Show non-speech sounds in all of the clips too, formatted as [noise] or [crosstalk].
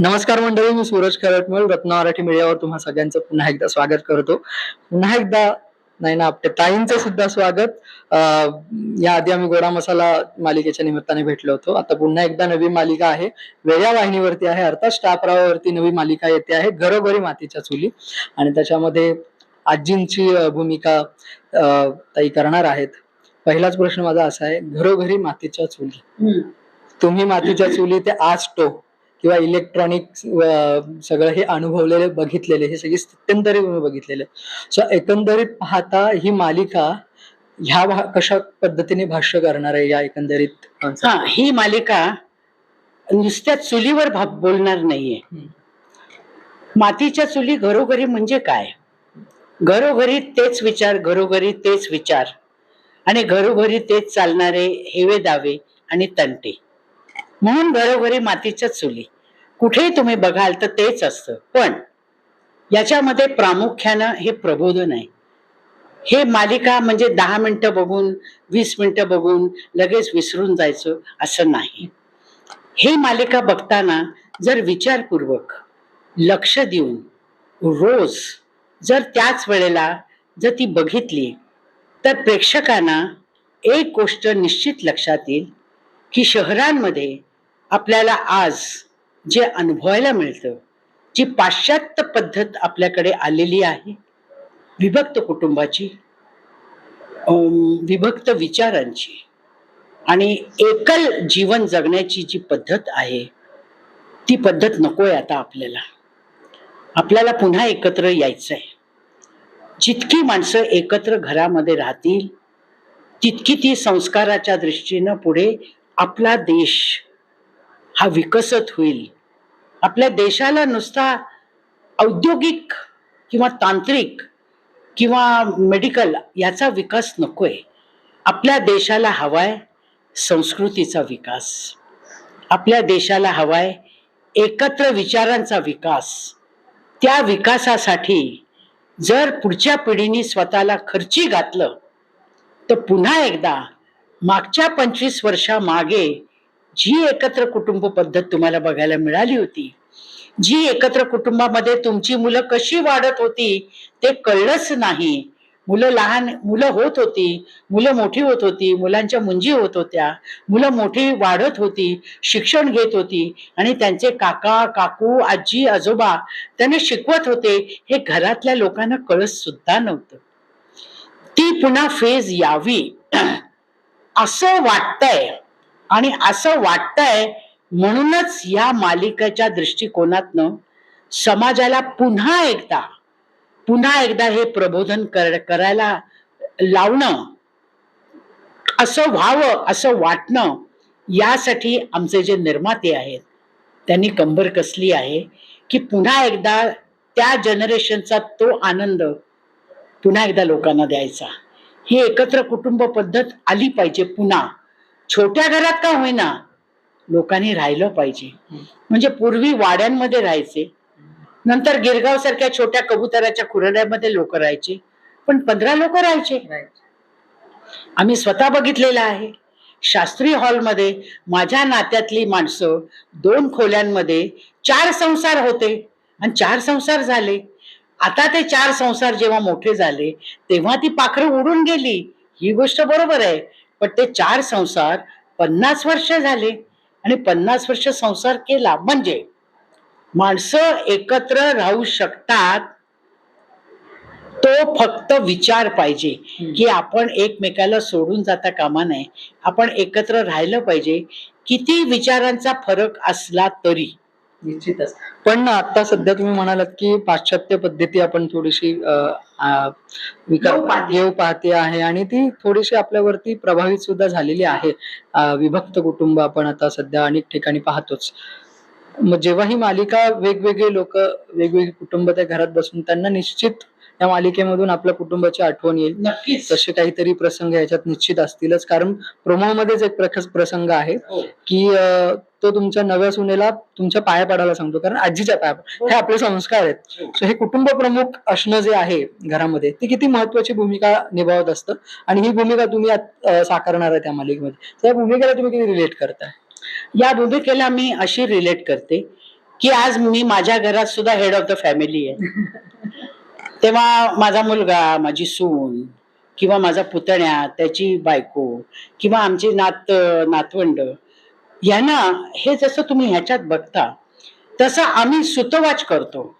नमस्कार मंडळी मी सूरज खरटमल रत्न मराठी मीडियावर तुम्हा सगळ्यांचं पुन्हा एकदा स्वागत करतो. पुन्हा एकदा नाही ना आपल्या ताईंचं सुद्धा स्वागत. अं, याआधी आम्ही गोडा मसाला मालिकेच्या निमित्ताने भेटलो होतो. आता पुन्हा एकदा नवी मालिका आहे. वेगळ्या वाहिनीवरती आहे अर्थात स्टार प्रवाहावरती नवी मालिका येते आहे घरोघरी मातीच्या चुली. आणि त्याच्यामध्ये आजींची भूमिका ताई करणार आहेत. पहिलाच प्रश्न माझा असा आहे घरोघरी मातीच्या चुली. तुम्ही मातीच्या चुली ते आज टो किंवा इलेक्ट्रॉनिक सगळं हे अनुभवलेले बघितलेले हे सगळी स्थित्यंतरे तुम्ही बघितलेले. सो एकंदरीत पाहता ही मालिका ह्या कशा पद्धतीने भाष्य करणार आहे या एकंदरीत हा ही मालिका नुसत्या चुलीवर बोलणार नाहीये. मातीच्या चुली घरोघरी म्हणजे काय? घरोघरी तेच विचार घरोघरी तेच विचार. आणि घरोघरी तेच चालणारे हेवे दावे आणि तंटे. म्हणून घरोघरी मातीच्या चुली. कुठेही तुम्ही बघाल तर तेच असतं. पण याच्यामध्ये प्रामुख्यानं हे प्रबोधन आहे. हे मालिका म्हणजे दहा मिनिटं बघून वीस मिनिटं बघून लगेच विसरून जायचं असं नाही. हे मालिका बघताना जर विचारपूर्वक लक्ष देऊन रोज जर त्याच वेळेला जर ती बघितली तर प्रेक्षकांना एक गोष्ट निश्चित लक्षात येईल की शहरांमध्ये आपल्याला आज जे अनुभवायला मिळतं जी पाश्चात्य पद्धत आपल्याकडे आलेली आहे विभक्त कुटुंबाची विभक्त विचारांची आणि एकल जीवन जगण्याची जी पद्धत आहे ती पद्धत नकोय आता आपल्याला. आपल्याला पुन्हा एकत्र यायचं आहे जितकी माणसं एकत्र घरामध्ये राहतील तितकी ती संस्काराच्या दृष्टीनं पुढे आपला देश हा विकसित होईल. आपल्या देशाला नुसता औद्योगिक किंवा तांत्रिक किंवा मेडिकल याचा विकास नकोय. आपल्या देशाला हवाय संस्कृतीचा विकास. आपल्या देशाला हवाय एकत्र विचारांचा विकास. त्या विकासासाठी जर पुढच्या पिढीने स्वतःला खर्ची घातलं तर पुन्हा एकदा मागच्या पंचवीस वर्षामागे जी एकत्र कुटुंब पद्धत तुम्हाला बघायला मिळाली होती जी एकत्र कुटुंबामध्ये तुमची मुलं कशी वाढत होती ते कळलंच नाही. मुलं लहान मुलं होत होती मुलं मोठी होत होती मुलांच्या मुंजी होत होत्या मुलं मोठी वाढत होती शिक्षण घेत होती आणि त्यांचे काका काकू आजी आजोबा त्यांना शिकवत होते हे घरातल्या लोकांना कळत सुद्धा नव्हतं. ती पुन्हा फेज यावी. [clears throat] असं वाटतंय आणि असं वाटतंय म्हणूनच या मालिकेच्या दृष्टिकोनातनं समाजाला पुन्हा एकदा पुन्हा एकदा हे प्रबोधन कर करायला लावणं असं व्हावं असं वाटणं यासाठी आमचे जे निर्माते आहेत त्यांनी कंबर कसली आहे की पुन्हा एकदा त्या जनरेशनचा तो आनंद पुन्हा एकदा लोकांना द्यायचा. ही एकत्र कुटुंब पद्धत आली पाहिजे पुन्हा. छोट्या घरात का होईना लोकांनी राहिलं पाहिजे. म्हणजे पूर्वी वाड्यांमध्ये राहायचे. नंतर गिरगाव सारख्या छोट्या कबुतराच्या खुरड्यामध्ये लोक राहायचे. पण पंधरा लोक राहायचे. आम्ही स्वतः बघितलेलं आहे. शास्त्री हॉलमध्ये माझ्या नात्यातली माणसं दोन खोल्यांमध्ये चार संसार होते आणि चार संसार झाले. आता ते चार संसार जेव्हा मोठे झाले तेव्हा ती पाखरं उडून गेली. ही गोष्ट बरोबर आहे. पण ते चार संसार पन्नास वर्ष झाले आणि पन्नास वर्ष संसार केला. म्हणजे माणसं एकत्र राहू शकतात तो फक्त विचार पाहिजे की आपण एकमेकाला सोडून जाता कामा नये. आपण एकत्र राहिलं पाहिजे. किती विचारांचा फरक असला तरी. निश्चितच. पण आता सध्या तुम्ही म्हणालात की पाश्चात्य पद्धती आपण थोडीशी येऊ पाहते. आहे आणि ती थोडीशी आपल्यावरती प्रभावित सुद्धा झालेली आहे. विभक्त कुटुंब आपण आता सध्या अनेक ठिकाणी पाहतोच. मग जेव्हा ही मालिका वेगवेगळे लोक वेगवेगळे कुटुंब त्या घरात बसून त्यांना निश्चित या मालिकेमधून आपल्या कुटुंबाची आठवण येईल. नक्कीच. तसे काहीतरी प्रसंग याच्यात निश्चित असतीलच. कारण प्रोमो मध्येच एक प्रसंग आहे की अं, तो तुमच्या नव्या सुनेला तुमच्या पाया पडायला सांगतो. कारण आजीच्या पाया पड- हे. आपले संस्कार आहेत. सो हे कुटुंब प्रमुख असणं जे आहे घरामध्ये ती किती महत्वाची भूमिका निभावत असतं आणि ही भूमिका तुम्ही साकारणार आहे त्या मालिकेमध्ये. त्या भूमिकेला तुम्ही किती रिलेट करताय या भूमिकेला मी अशी रिलेट करते की आज मी माझ्या घरात सुद्धा हेड ऑफ द फॅमिली आहे. [laughs] तेव्हा माझा मुलगा माझी सून किंवा माझा पुतण्या त्याची बायको किंवा आमची नात नातवंड यांना हे जसं तुम्ही ह्याच्यात बघता तसं आम्ही सुतवाच करतो.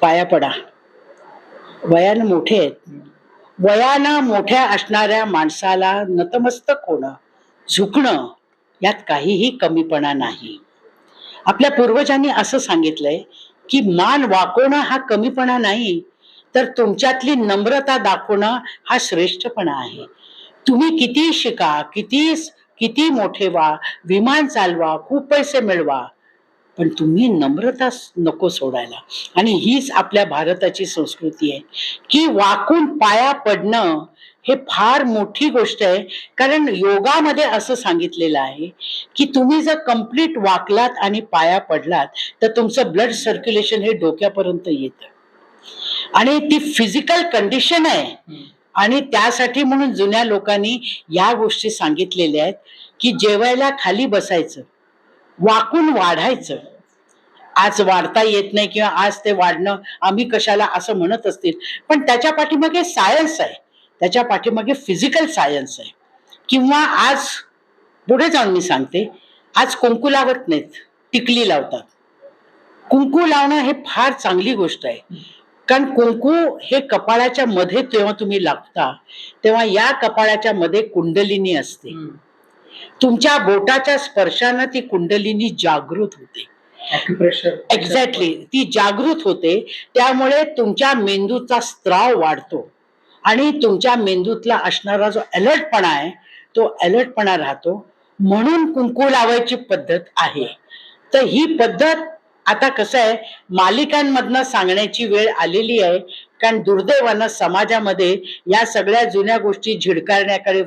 पाया पडा. वयानं मोठे आहेत. वयानं मोठ्या असणाऱ्या माणसाला नतमस्तक होणं झुकणं यात काहीही कमीपणा नाही. आपल्या पूर्वजांनी असं सांगितलंय की मान वाकवणं हा कमीपणा नाही तर तुमच्यातली नम्रता दाखवणं हा श्रेष्ठपणा आहे. तुम्ही किती शिका किती किती मोठे व्हा विमान चालवा खूप पैसे मिळवा पण तुम्ही नम्रता नको सोडायला. आणि हीच आपल्या भारताची संस्कृती आहे. की वाकून पाया पडणं हे फार मोठी गोष्ट आहे. कारण योगामध्ये असं सांगितलेलं आहे की तुम्ही जर कंप्लीट वाकलात आणि पाया पडलात तर तुमचं ब्लड सर्क्युलेशन हे डोक्यापर्यंत येतं. आणि ती फिजिकल कंडिशन आहे. आणि त्यासाठी म्हणून जुन्या लोकांनी या गोष्टी सांगितलेल्या आहेत की जेवायला खाली बसायचं वाकून वाढायचं. आज वाढता येत नाही किंवा आज ते वाढणं आम्ही कशाला असं म्हणत असतील. पण त्याच्या पाठीमागे सायन्स आहे. त्याच्या पाठीमागे फिजिकल सायन्स आहे. किंवा आज पुढे जाऊन मी सांगते आज कुंकू लावत नाहीत टिकली लावतात. कुंकू लावणं हे फार चांगली गोष्ट आहे. कारण कुंकू हे कपाळाच्या मध्ये जेव्हा तुम्ही लागता तेव्हा या कपाळाच्या मध्ये कुंडलिनी असते. तुमच्या बोटाच्या स्पर्शानं ती कुंडलिनी जागृत होते. एक्झॅक्टली ती जागृत होते त्यामुळे तुमच्या मेंदूचा स्त्राव वाढतो. आणि तुमच्या मेंदूतला असणारा जो अलर्टपणा आहे तो अलर्टपणा राहतो. म्हणून कुंकू लावायची पद्धत आहे. तर ही पद्धत आता कसं आहे मालिकांमधनं सांगण्याची वेळ आलेली आहे कारण दुर्दैवानं समाजामध्ये या सगळ्या जुन्या गोष्टी झिडकारण्याकडे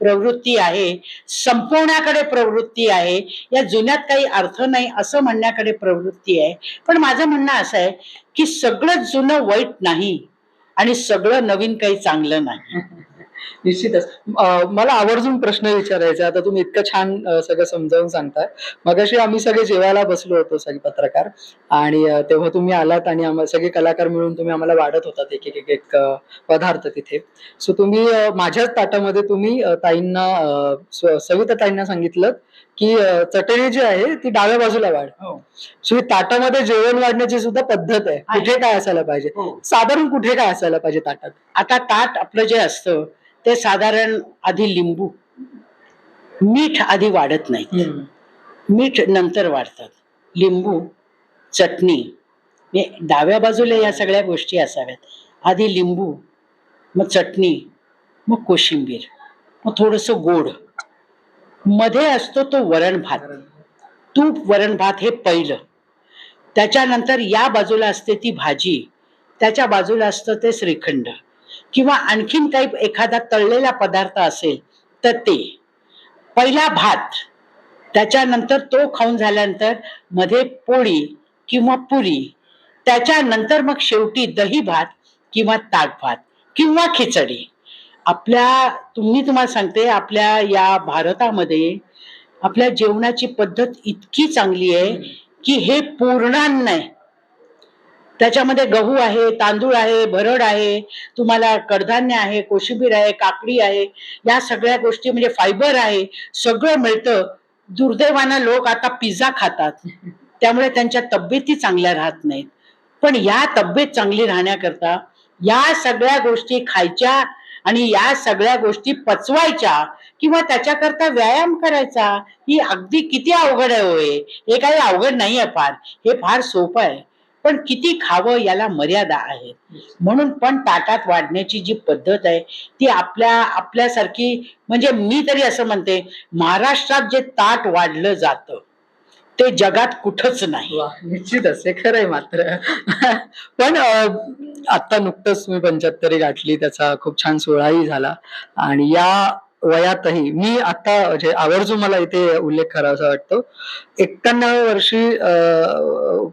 प्रवृत्ती आहे संपवण्याकडे प्रवृत्ती आहे या जुन्यात काही अर्थ नाही असं म्हणण्याकडे प्रवृत्ती आहे. पण माझं म्हणणं असं आहे की सगळं जुनं वाईट नाही आणि सगळं नवीन काही चांगलं नाही. निश्चितच. मला आवर्जून प्रश्न विचारायचा आता तुम्ही इतकं छान सगळं समजावून सांगताय. मगाशी आम्ही सगळे जेवायला बसलो होतो सगळे पत्रकार. आणि तेव्हा तुम्ही आलात आणि आम्हाला सगळे कलाकार मिळून तुम्ही आम्हाला वाढत होतात एक एक एक एक पदार्थ तिथे. सो तुम्ही माझ्याच ताटामध्ये तुम्ही ताईंना सविता ताईंना सांगितलं की चटणी जी आहे ती डाव्या बाजूला वाढ. सो ही ताटामध्ये जेवण वाढण्याची सुद्धा पद्धत आहे. कुठे काय असायला पाहिजे? साधारण कुठे काय असायला पाहिजे ताटात? आता ताट आपलं जे असतं ते साधारण आधी लिंबू. मीठ आधी वाढत नाही मीठ नंतर वाढतात. लिंबू चटणी हे डाव्या बाजूला या सगळ्या गोष्टी असाव्यात. आधी लिंबू मग चटणी मग कोशिंबीर मग थोडस गोड. मध्ये असतो तो वरण भात. तूप वरण भात हे पहिलं. त्याच्यानंतर या बाजूला असते ती भाजी. त्याच्या बाजूला असतं ते श्रीखंड. किंवा आणखीन काही एखादा तळलेला पदार्थ असेल तर ते. पहिला भात. त्याच्यानंतर तो खाऊन झाल्यानंतरमध्ये पोळी किंवा पुरी. त्याच्यानंतर मग शेवटी दही भात किंवा ताक भात किंवा खिचडी. आपल्या तुम्ही तुम्हाला सांगते आपल्या या भारतामध्ये आपल्या जेवणाची पद्धत इतकी चांगली आहे की हे पूर्णान्न आहे त्याच्यामध्ये गहू आहे तांदूळ आहे भरड आहे तुम्हाला कडधान्य आहे कोशिंबीर आहे काकडी आहे या सगळ्या गोष्टी म्हणजे फायबर आहे सगळं मिळतं. दुर्दैवानं लोक आता पिझ्झा खातात. त्यामुळे त्यांच्या तब्येती चांगल्या राहत नाहीत. पण या तब्येत चांगली राहण्याकरता या सगळ्या गोष्टी खायच्या आणि या सगळ्या गोष्टी पचवायच्या किंवा त्याच्याकरता व्यायाम करायचा ही अगदी किती अवघड आहे होय. हे काही अवघड नाही आहे फार. हे फार सोपं आहे. पण किती खावं याला मर्यादा आहे. म्हणून पण ताटात वाढण्याची जी पद्धत आहे ती आपल्या आपल्यासारखी म्हणजे मी तरी असं म्हणते महाराष्ट्रात जे ताट वाढलं जातं ते जगात कुठंच नाही. निश्चितच. हे खरं आहे मात्र. पण आता नुकतंच मी पंच्याहत्तरी गाठली त्याचा खूप छान सोहळाही झाला. आणि या वयातही मी आता म्हणजे आवर्जून मला इथे उल्लेख करावासा वाटतो. एक्क्याण्णव वर्षी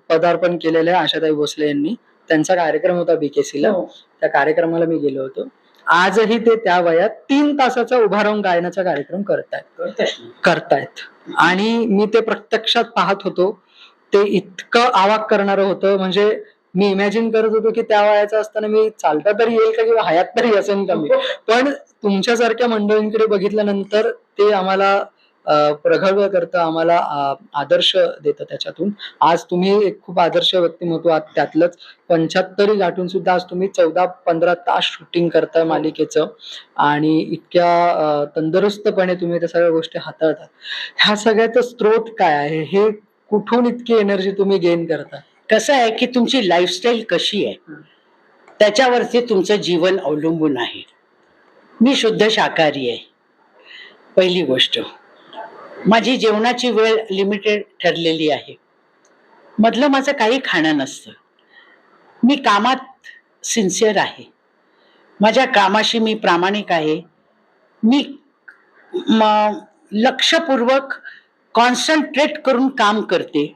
पदार्पण केलेल्या आशाताई भोसले यांनी. त्यांचा कार्यक्रम होता बीकेसीला त्या कार्यक्रमाला मी गेलो होतो. आजही ते त्या वयात तीन तासाचा उभा राहून गायनाचा कार्यक्रम करतायत. करतायत. आणि मी ते प्रत्यक्षात पाहत होतो. ते इतकं आवाक करणारं होतं. म्हणजे मी इमॅजिन करत होतो की त्या वयाचं असताना मी चालता तरी येईल का किंवा हयात तरी असेल का मी? पण तुमच्यासारख्या मंडळींकडे बघितल्यानंतर ते आम्हाला अं, प्रगल्भ करतं आम्हाला आदर्श देतं त्याच्यातून. आज तुम्ही एक खूप आदर्श व्यक्तिमत्व आहात त्यातलंच पंच्याहत्तरी गाठून सुद्धा आज तुम्ही चौदा पंधरा तास शूटिंग करताय मालिकेचं. आणि इतक्या तंदुरुस्तपणे तुम्ही त्या सगळ्या गोष्टी हाताळतात. ह्या सगळ्याचा स्रोत काय आहे? हे कुठून इतकी एनर्जी तुम्ही गेन करता कसं आहे की तुमची लाईफस्टाईल कशी आहे. त्याच्यावरती तुमचं जीवन अवलंबून आहे. मी शुद्ध शाकाहारी आहे. पहिली गोष्ट. माझी जेवणाची वेळ लिमिटेड ठरलेली आहे. मधलं माझं काही खाणं नसतं. मी कामात सिन्सिअर आहे. माझ्या कामाशी मी प्रामाणिक आहे. मी म- लक्षपूर्वक कॉन्सन्ट्रेट करून काम करते.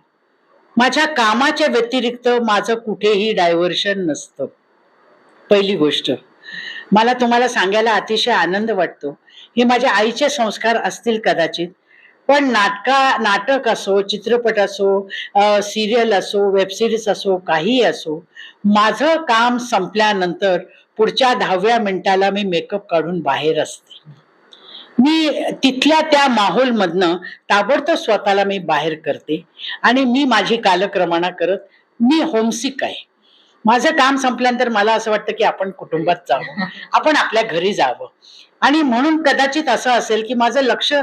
माझ्या कामाच्या व्यतिरिक्त माझं कुठेही डायव्हर्शन नसतं. पहिली गोष्ट. मला तुम्हाला सांगायला अतिशय आनंद वाटतो. हे माझ्या आईचे संस्कार असतील कदाचित. पण नाटका नाटक असो चित्रपट असो सिरियल असो वेबसिरीज असो काहीही असो माझं काम संपल्यानंतर पुढच्या दहाव्या मिनिटाला मी मेकअप काढून बाहेर असते. मी तिथल्या त्या माहोलमधनं ताबडतोब स्वतःला मी बाहेर करते आणि मी माझी कालक्रमणा करत मी होमसिक आहे. माझं काम संपल्यानंतर मला असं वाटतं की आपण कुटुंबात जावं आपण आपल्या घरी जावं. आणि म्हणून कदाचित असं असेल की माझं लक्ष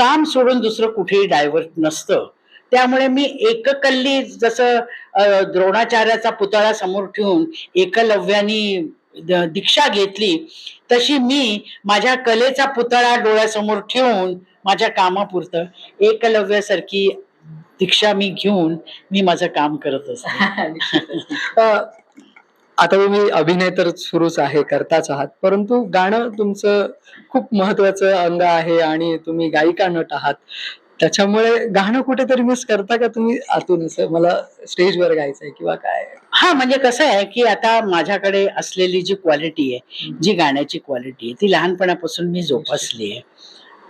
काम सोडून दुसरं कुठेही डायव्हर्ट नसतं. त्यामुळे मी एककल्ली जसं द्रोणाचार्याचा पुतळा समोर ठेवून एकलव्यानी दीक्षा घेतली तशी मी माझ्या कलेचा पुतळा डोळ्यासमोर ठेवून माझ्या कामापुरतं एकलव्यासारखी दीक्षा मी घेऊन मी माझं काम करत असते. [laughs] आता तुम्ही अभिनय तर सुरूच आहे करताच आहात. परंतु गाणं तुमचं खूप महत्वाचं अंग आहे आणि तुम्ही गायिका नट आहात. त्याच्यामुळे गाणं कुठेतरी मिस करता का तुम्ही? आतून असं मला स्टेजवर गायचंय किंवा काय? हा म्हणजे कसं आहे की आता माझ्याकडे असलेली जी क्वालिटी आहे जी गाण्याची क्वालिटी आहे ती लहानपणापासून मी जोपासली आहे.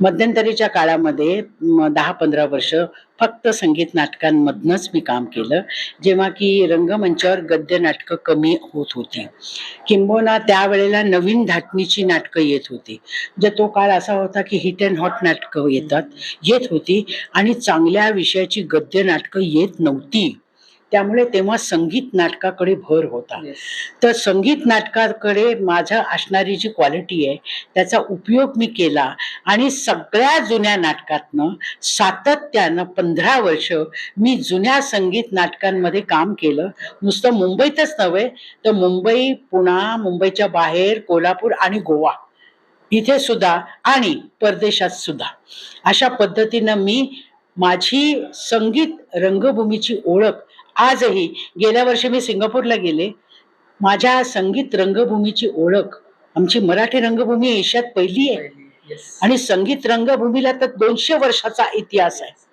मध्यंतरीच्या काळामध्ये दहा पंधरा वर्ष फक्त संगीत नाटकांमधनंच मी काम केलं. जेव्हा की रंगमंचावर गद्य नाटकं कमी होत होती. किंबहुना त्यावेळेला नवीन धाटणीची नाटकं येत होती. म्हणजे तो काळ असा होता की हिट अँड हॉट नाटकं येतात येत होती आणि चांगल्या विषयाची गद्य नाटकं येत नव्हती. त्यामुळे तेव्हा संगीत नाटकाकडे भर होता. तर संगीत नाटकाकडे माझं असणारी जी क्वालिटी आहे त्याचा उपयोग मी केला आणि सगळ्या जुन्या नाटकातनं सातत्यानं पंधरा वर्ष मी जुन्या संगीत नाटकांमध्ये काम केलं. नुसतं मुंबईतच नव्हे तर मुंबई पुणा मुंबईच्या बाहेर कोल्हापूर आणि गोवा इथे सुद्धा आणि परदेशात सुद्धा. अशा पद्धतीनं मी माझी संगीत रंगभूमीची ओळख आजही गेल्या वर्षी मी सिंगापूरला गेले. माझ्या संगीत रंगभूमीची ओळख आमची मराठी रंगभूमी एशियात पहिली आहे. आणि संगीत रंगभूमीला तर दोनशे वर्षाचा इतिहास आहे.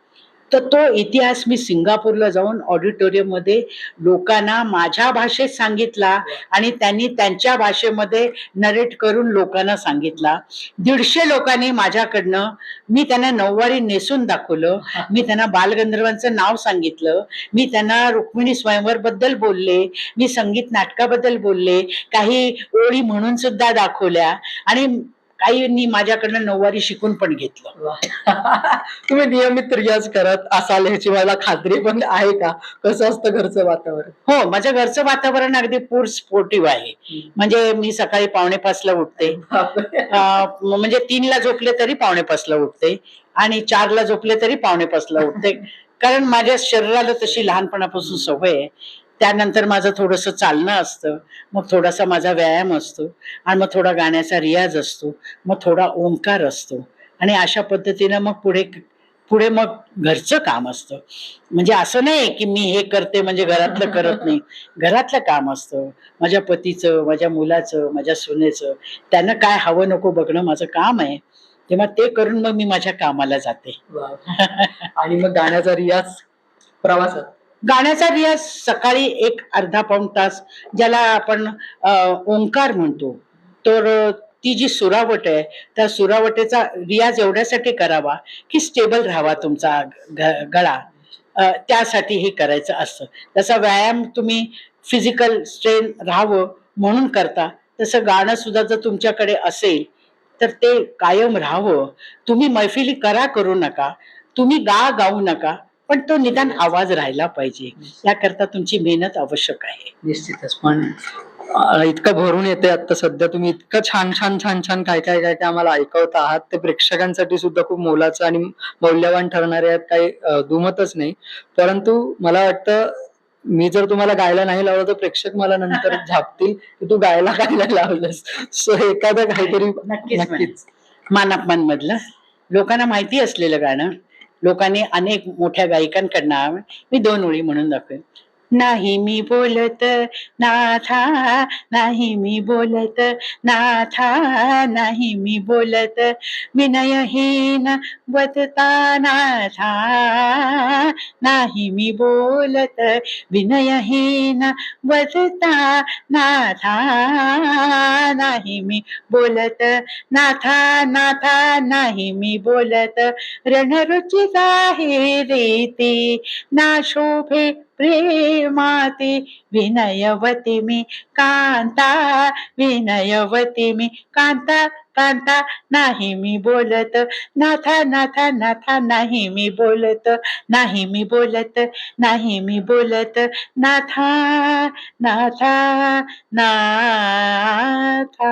तर तो इतिहास मी सिंगापूरला जाऊन ऑडिटोरियममध्ये लोकांना माझ्या भाषेत सांगितला आणि त्यांनी त्यांच्या भाषेमध्ये नरेट करून लोकांना सांगितला. दीडशे लोकांनी माझ्याकडनं मी त्यांना नऊवारी नेसून दाखवलं. मी त्यांना बालगंधर्वांचं नाव सांगितलं. मी त्यांना रुक्मिणी स्वयंवर बद्दल बोलले. मी संगीत नाटकाबद्दल बोलले. काही ओळी म्हणून सुद्धा दाखवल्या. आणि काहींनी माझ्याकडनं नऊवारी शिकून पण घेतलं. [laughs] तुम्ही नियमित रियाज करत असाल ह्याची मला खात्री पण आहे का? कसं असतं घरचं वातावरण? हो माझ्या घरचं वातावरण अगदी पूर स्पोर्टिव्ह आहे. म्हणजे मी सकाळी पावणे पाचला उठते. म्हणजे तीनला झोपले तरी पावणे पाचला उठते आणि चारला झोपले तरी पावणे पाचला उठते. [laughs] कारण माझ्या शरीराला तशी लहानपणापासून सवय आहे. त्यानंतर माझं थोडंसं चालणं असतं मग थोडासा माझा व्यायाम असतो आणि मग थोडा गाण्याचा रियाज असतो मग थोडा ओंकार असतो. आणि अशा पद्धतीनं मग पुढे पुढे मग घरचं काम असतं. म्हणजे असं नाही की मी हे करते म्हणजे घरातलं करत नाही. [laughs] घरातलं काम असतं. माझ्या पतीचं माझ्या मुलाचं माझ्या सुनेचं त्यांना काय हवं नको बघणं माझं काम आहे. तेव्हा ते करून मग मी माझ्या कामाला जाते. आणि मग गाण्याचा रियाज प्रवासात? गाण्याचा रियाज सकाळी एक अर्धा पाऊण तास ज्याला आपण ओंकार म्हणतो. तर ती जी सुरावट आहे त्या सुरावटेचा रियाज एवढ्यासाठी करावा की स्टेबल राहावा तुमचा ग- गळा. त्यासाठी हे करायचं असतं. तसा व्यायाम तुम्ही फिजिकल स्ट्रेन राहावं म्हणून करता तसं गाणं सुद्धा जर तुमच्याकडे असेल तर ते कायम राहावं. तुम्ही मैफिली करा करू नका. तुम्ही गा गाऊ नका. पण तो निदान आवाज राहायला पाहिजे. याकरता तुमची मेहनत आवश्यक आहे. निश्चितच पण अं, इतकं भरून येते आता सध्या तुम्ही इतकं छान छान छान छान काय काय काय काय आम्हाला ऐकवत आहात. ते प्रेक्षकांसाठी सुद्धा खूप मोलाचं आणि मौल्यवान ठरणारे आहेत. काही अं, दुमतच नाही. परंतु मला वाटतं मी जर तुम्हाला गायला नाही लावलं तर प्रेक्षक मला नंतर [laughs] झापतील की तू गायला गायला लावलंस? सो एखादं काहीतरी नक्कीच नक्कीच. मानापमान मधलं लोकांना माहिती असलेलं गाणं. लोकांनी अनेक मोठ्या गायिकांकडनं मी दोन ओळी म्हणून दाखवेन. नाही मी बोलत नाथा नाही मी बोलत नाथा नाही मी बोलत विनयहीन वदता नाथा नाही मी बोलत विनयहीन वदता नाथा नाही मी बोलत नाथा नाथा नाही मी बोलत रणरुची आहे रीती ना शोभे प्रेमाती विनयवती मी कांता विनयवती मी कांता. कांता नाही मी बोलत. नाथा नाथा नाथा नाही मी बोलत. नाही मी बोलत नाही मी बोलत. नाथा नाथा नाथा.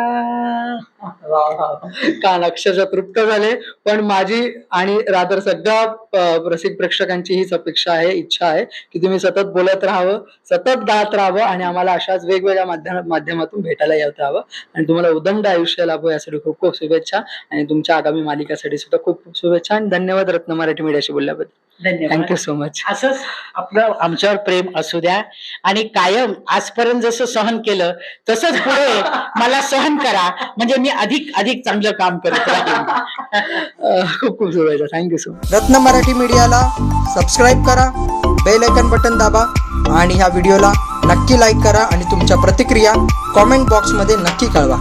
वा, [laughs] कान अक्षरशः तृप्त झाले. पण माझी आणि रादर सगळ्या प्रसिद्ध रसिक प्रेक्षकांची हीच अपेक्षा आहे इच्छा आहे की तुम्ही सतत बोलत राहावं सतत गात राहावं आणि आम्हाला अशाच वेगवेगळ्या माध्यम माध्यमातून भेटायला येत राहावं आणि तुम्हाला उदंड आयुष्य लाभो यासाठी खूप खूप शुभेच्छा आणि तुमच्या आगामी मालिकासाठी सुद्धा खूप खूप शुभेच्छा आणि धन्यवाद रत्न मराठी मीडियाशी बोलल्याबद्दल. धन्यवाद. थँक्यू सो मच असंच आपलं आमच्यावर प्रेम असू द्या आणि कायम आजपर्यंत जसं सहन केलं तसंच पुढे मला सहन करा. म्हणजे मी अधिक अधिक चांगलं काम करत राहीन. खूप खूप शुभेच्छा. थँक्यू सो मच रत्न मराठी मीडियाला सबस्क्राईब करा बेल आयकन बटन दाबा आणि ह्या व्हिडिओला नक्की लाईक करा आणि तुमच्या प्रतिक्रिया कॉमेंट बॉक्समध्ये नक्की कळवा.